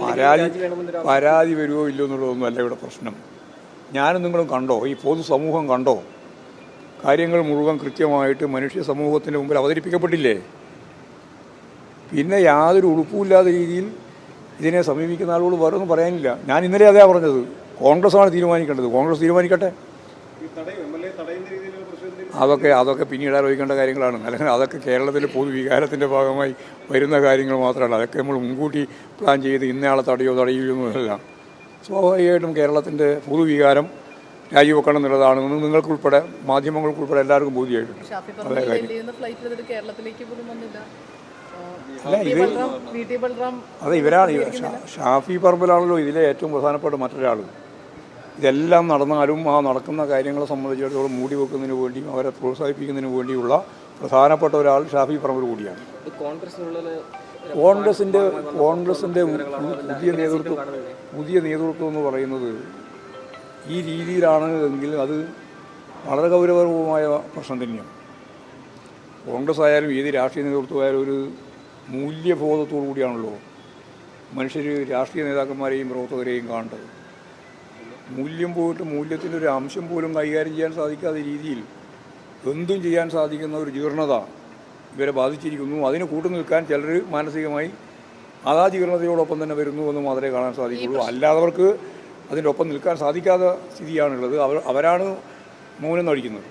പരാതി പരാതി വരുമോ ഇല്ലയോ എന്നുള്ളതൊന്നുമല്ല ഇവിടെ പ്രശ്നം. ഞാനും നിങ്ങളും കണ്ടോ? ഈ പൊതു സമൂഹം കണ്ടോ? കാര്യങ്ങൾ മുഴുവൻ കൃത്യമായിട്ട് മനുഷ്യ സമൂഹത്തിന്റെ മുമ്പിൽ അവതരിപ്പിക്കപ്പെട്ടില്ലേ? പിന്നെ യാതൊരു ഉളുപ്പുമില്ലാത്ത രീതിയിൽ ഇതിനെ സമീപിക്കുന്ന ആളുകൾ വേറെ ഒന്നും പറയാനില്ല. ഞാൻ ഇന്നലെ അതേ പറഞ്ഞത്. കോൺഗ്രസ്സാണ് തീരുമാനിക്കേണ്ടത്. കോൺഗ്രസ് തീരുമാനിക്കട്ടെ. അതൊക്കെ അതൊക്കെ പിന്നീട് ആലോചിക്കേണ്ട കാര്യങ്ങളാണ്. അല്ലെങ്കിൽ അതൊക്കെ കേരളത്തിലെ പൊതുവികാരത്തിന്റെ ഭാഗമായി വരുന്ന കാര്യങ്ങൾ മാത്രമല്ല. അതൊക്കെ നമ്മൾ മുൻകൂട്ടി പ്ലാൻ ചെയ്ത് ഇന്നയാളെ തടയോ തടയുകയോ ഒന്നുമല്ല സ്വാഭാവികമായിട്ടും കേരളത്തിന്റെ പൊതുവികാരം രാജിവെക്കണം എന്നുള്ളതാണ്. നിങ്ങൾക്കുൾപ്പെടെ മാധ്യമങ്ങൾക്കുൾപ്പെടെ എല്ലാവർക്കും ബോധ്യമായിട്ടുണ്ട്. അല്ല. ഇത് അതെ ഇവരാണ് ഷാഫി പറമ്പിലാണല്ലോ ഇതിലെ ഏറ്റവും പ്രധാനപ്പെട്ട മറ്റൊരാൾ ഇതെല്ലാം നടന്നാലും ആ നടക്കുന്ന കാര്യങ്ങളെ സംബന്ധിച്ചിടത്തോളം മൂടി വെക്കുന്നതിന് വേണ്ടിയും അവരെ പ്രോത്സാഹിപ്പിക്കുന്നതിന് വേണ്ടിയുള്ള പ്രധാനപ്പെട്ട ഒരാൾ ഷാഫി പറമ്പ് കൂടിയാണ്. കോൺഗ്രസിന്റെ കോൺഗ്രസിന്റെ പുതിയ നേതൃത്വം പുതിയ നേതൃത്വം എന്ന് പറയുന്നത് ഈ രീതിയിലാണ് എങ്കിൽ അത് വളരെ ഗൗരവപൂർവമായ പ്രശ്നം തന്നെയാണ്. കോൺഗ്രസ് ആയാലും ഏത് രാഷ്ട്രീയ നേതൃത്വമായാലും ഒരു മൂല്യബോധത്തോടു കൂടിയാണല്ലോ മനുഷ്യർ രാഷ്ട്രീയ നേതാക്കന്മാരെയും പ്രവർത്തകരെയും കാണേണ്ടത്. മൂല്യം പോയിട്ട് മൂല്യത്തിന്റെ ഒരു അംശം പോലും കൈകാര്യം ചെയ്യാൻ സാധിക്കാത്ത രീതിയിൽ എന്തും ചെയ്യാൻ സാധിക്കുന്ന ഒരു ജീർണത ഇവരെ ബാധിച്ചിരിക്കുന്നു. അതിന് കൂട്ടു നിൽക്കാൻ ചിലർ മാനസികമായി അതാ ജീർണതയോടൊപ്പം തന്നെ വരുന്നു എന്ന് മാത്രമേ കാണാൻ സാധിക്കുള്ളൂ. അല്ലാത്തവർക്ക് അതിന്റെ ഒപ്പം നിൽക്കാൻ സാധിക്കാത്ത സ്ഥിതിയാണുള്ളത്. അവർ അവരാണ് മൗനം നടിക്കുന്നത്.